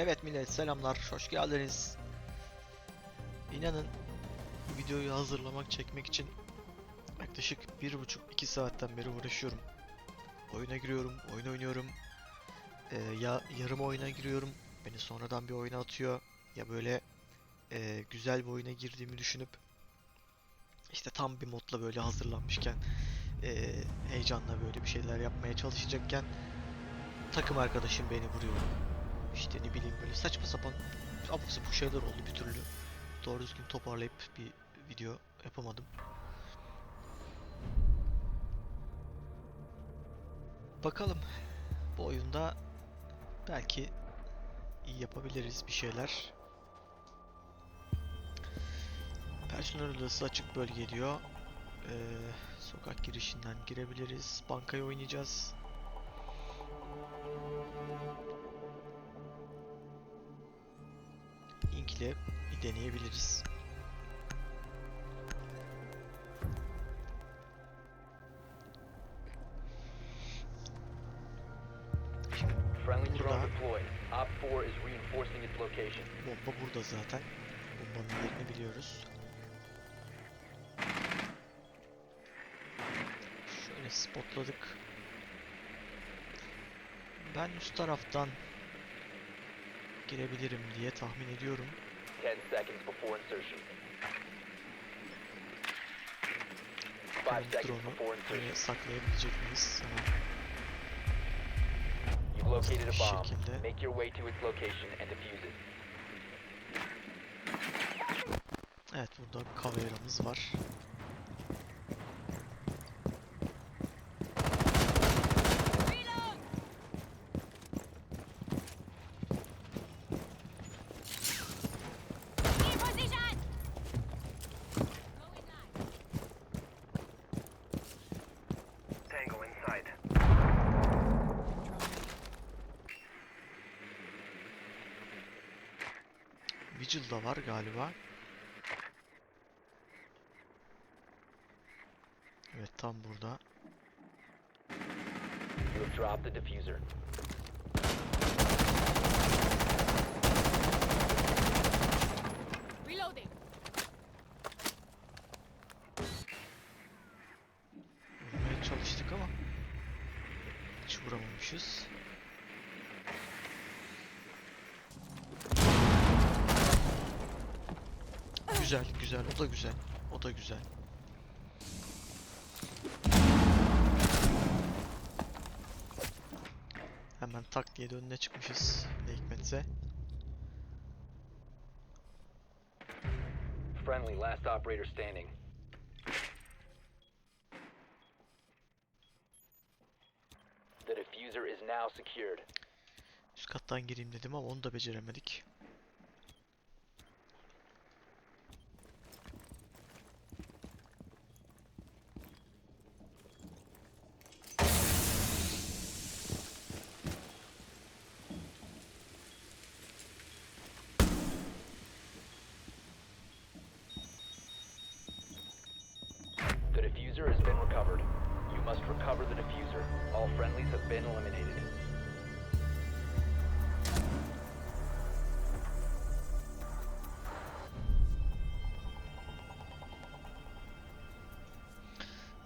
Evet millet selamlar, hoş geldiniz. İnanın videoyu hazırlamak, çekmek için yaklaşık 1,5-2 saatten beri uğraşıyorum. Oyuna giriyorum, oyun oynuyorum. Ee, ya yarım oyuna giriyorum, beni sonradan bir oyuna atıyor. Ya böyle e, güzel bir oyuna girdiğimi düşünüp işte tam bir modla böyle hazırlanmışken e, heyecanla böyle bir şeyler yapmaya çalışacakken takım arkadaşım beni vuruyor. İşte ne bileyim böyle saçma sapan abuk sabuk şeyler oldu bir türlü. Doğru düzgün toparlayıp bir video yapamadım. Bakalım bu oyunda belki yapabiliriz bir şeyler. Personel odası açık bölge diyor. Ee, sokak girişinden girebiliriz. Bankaya oynayacağız. İle bir deneyebiliriz. Burada. deployed. Op 4 is reinforcing its location. bomba burada zaten. Bombanın yerini biliyoruz. Şöyle spotladık. Ben üst taraftan girebilirim diye tahmin ediyorum. 10 seconds before insertion. 5 Bakalım seconds before buraya insertion. saklayabilecek miyiz? Hemen You've located a bomb. Make your way to its location and defuse it. Evet burada bir kameramız var. Vigil da var galiba. Evet tam burada. You have dropped the diffuser. Reloading! Vurmaya çalıştık ama hiç vuramamışız. Güzel, güzel. O da güzel. O da güzel. Hemen tak diye de önüne çıkmışız. Ne hikmetse. Friendly, last operator standing. The diffuser is now secured. Üst kattan gireyim dedim ama onu da beceremedik. The diffuser has been recovered. You must recover the diffuser. All friendlies have been eliminated.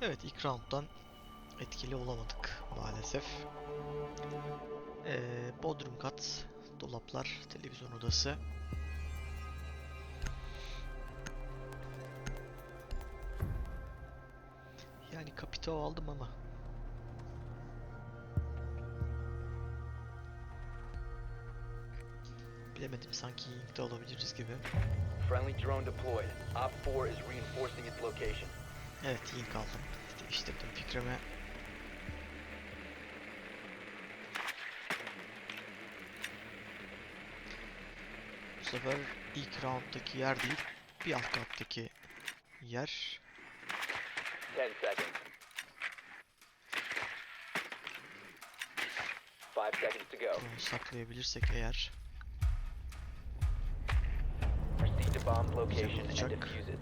Evet ilk rounddan etkili olamadık maalesef. Ee, Bodrum kat, dolaplar, televizyon odası. Kapito aldım ama bilemedim sanki de alabiliriz gibi. Friendly drone deployed. Op 4 is reinforcing its location. Evet Ying aldım. Değiştirdim fikrimi. Bu sefer ilk rounddaki yer değil, bir alt kattaki yer. 10 seconds. 5 seconds to go. Bunu saklayabilirsek eğer. Proceed to bomb location and olacak. defuse it.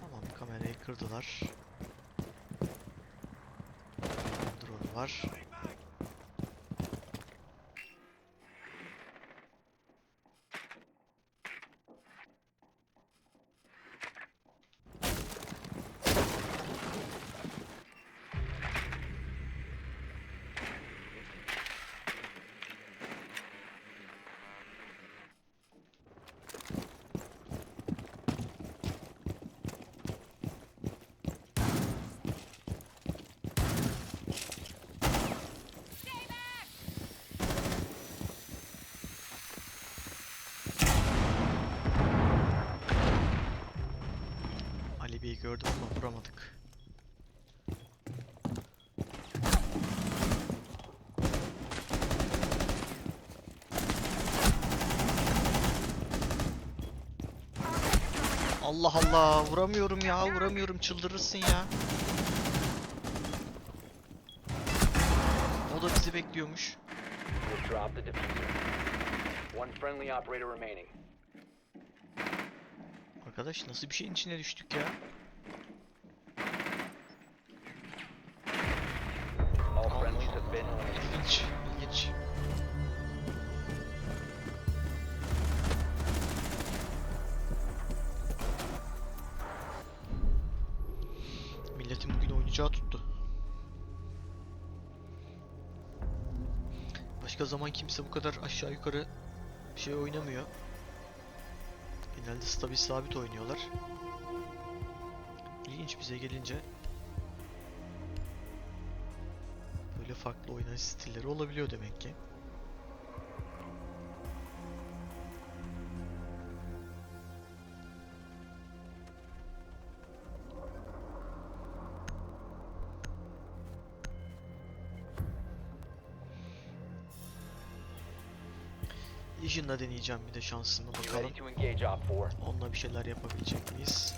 Tamam kamerayı kırdılar. Drone var. Gördüm ama vuramadık. Allah Allah vuramıyorum ya vuramıyorum çıldırırsın ya. O da bizi bekliyormuş. Arkadaş nasıl bir şeyin içine düştük ya? All Allah friendlies have been Allah. eliminated. İlginç, ilginç. Milletin bugün oynayacağı tuttu. Başka zaman kimse bu kadar aşağı yukarı şey oynamıyor. Genelde stabil sabit oynuyorlar. İlginç bize gelince Böyle farklı oynayış stilleri olabiliyor demek ki. Legion'da deneyeceğim bir de şansımı bakalım. ready to engage Op 4? Onunla bir şeyler yapabilecek miyiz?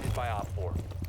Located by Op 4.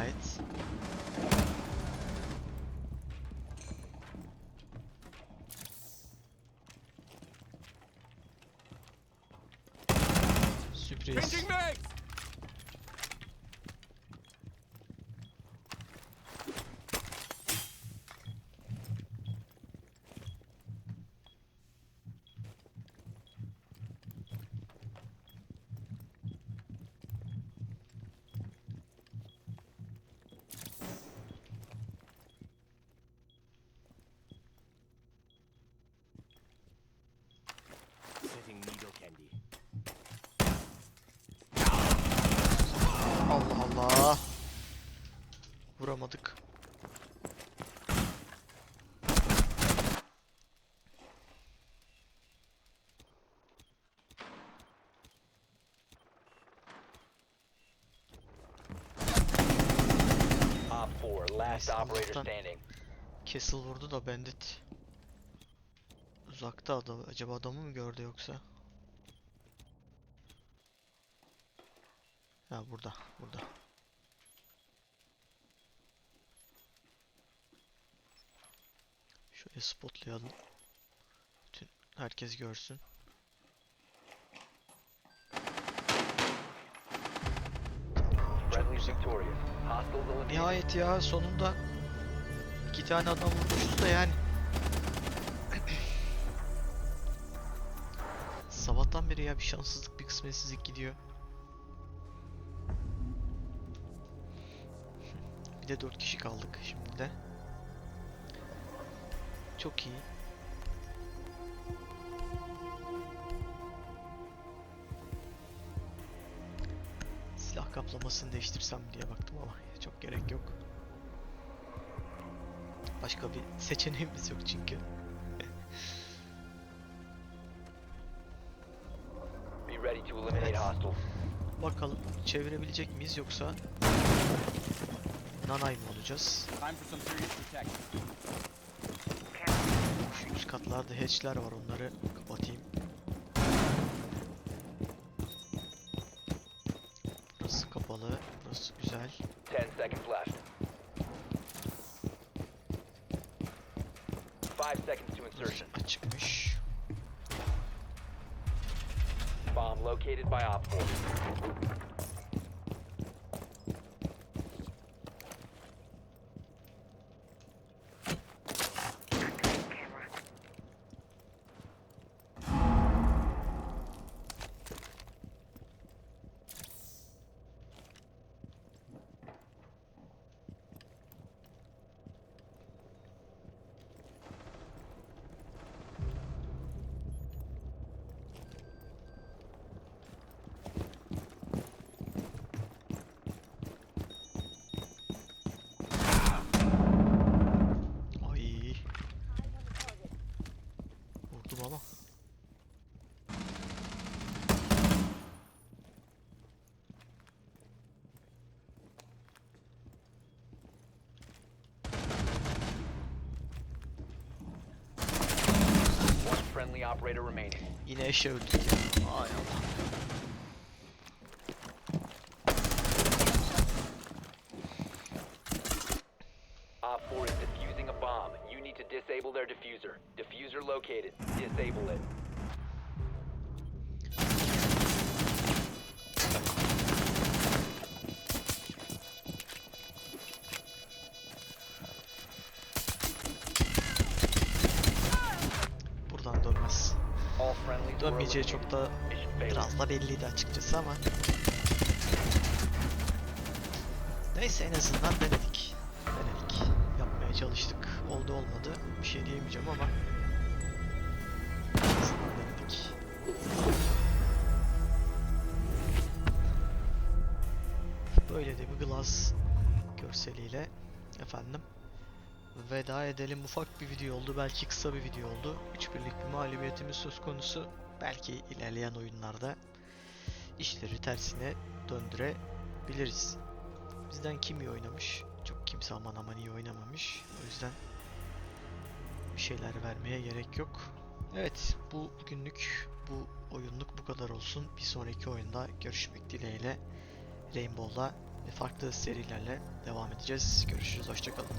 Nihayet. Sürpriz. Changing mags! Setting needle candy. Allah Allah. Vuramadık. Op 4, last operator standing. Castle vurdu da Bandit uzakta adam. Acaba adamı mı gördü yoksa? Ha burada, burada. Şöyle spotlayalım. Bütün herkes görsün. Friendly victorious. Hostiles eliminated. Nihayet ya sonunda iki tane adam vurmuşuz da yani. Sabahtan beri ya bir şanssızlık bir kısmetsizlik gidiyor. Bir de 4 kişi kaldık şimdi de. Çok iyi. Silah kaplamasını değiştirsem diye baktım ama çok gerek yok. Başka bir seçeneğimiz yok çünkü. Be ready to eliminate Evet. Bakalım çevirebilecek miyiz yoksa nanay mı olacağız? Time for some serious protection. Şu üst katlarda hatchler var onları 5 seconds to insertion. Bomb located by Op 4. Ay. Vurdum ama. One friendly operator remaining. Yine eşe öldük oh, ya. Ay Allah. To disable their diffuser. Diffuser located. Disable it. Buradan dönmez. Dönmeyeceği çok da biraz da belliydi açıkçası ama. Neyse en azından denedik. Denedik. Yapmaya çalıştık. Oldu olmadı. Bir şey diyemeyeceğim ama. Böyle de bir glass görseliyle efendim veda edelim. Ufak bir video oldu. Belki kısa bir video oldu. 3 birlik bir mağlubiyetimiz söz konusu. Belki ilerleyen oyunlarda işleri tersine döndürebiliriz. Bizden kim iyi oynamış? Çok kimse aman aman iyi oynamamış. O yüzden bir şeyler vermeye gerek yok. Evet, bu günlük, bu oyunluk bu kadar olsun. Bir sonraki oyunda görüşmek dileğiyle Rainbow'la ve farklı serilerle devam edeceğiz. Görüşürüz, hoşçakalın.